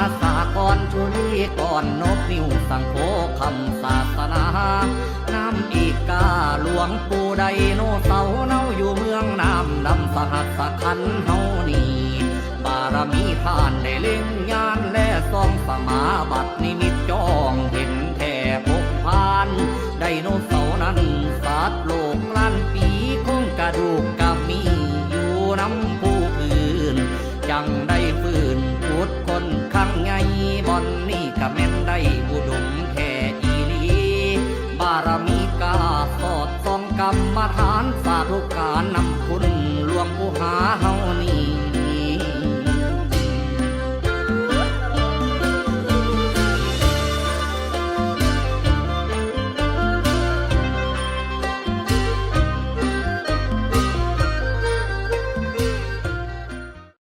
าสาก่อนชุลีก่อนนกนิวสังโคคำศาสนานำอีกาหลวงปู่ใดโนเสาเนาอยู่เมืองน้ำดำสหัสคันเฮานีบารมีทานได้เล่งยานและซองสมาบัตินิมิตจองเห็นแท่พกพานไดโนเสาร์นั้นสัตว์โลกลั่นปีคงกระดูกกะมีอยู่น้ำผู้อื่นจังได อนนี่ก็แม่นได้บุดมแค่อีลีบารมีกาสอดต้องกรรมฐานสาธุการนำ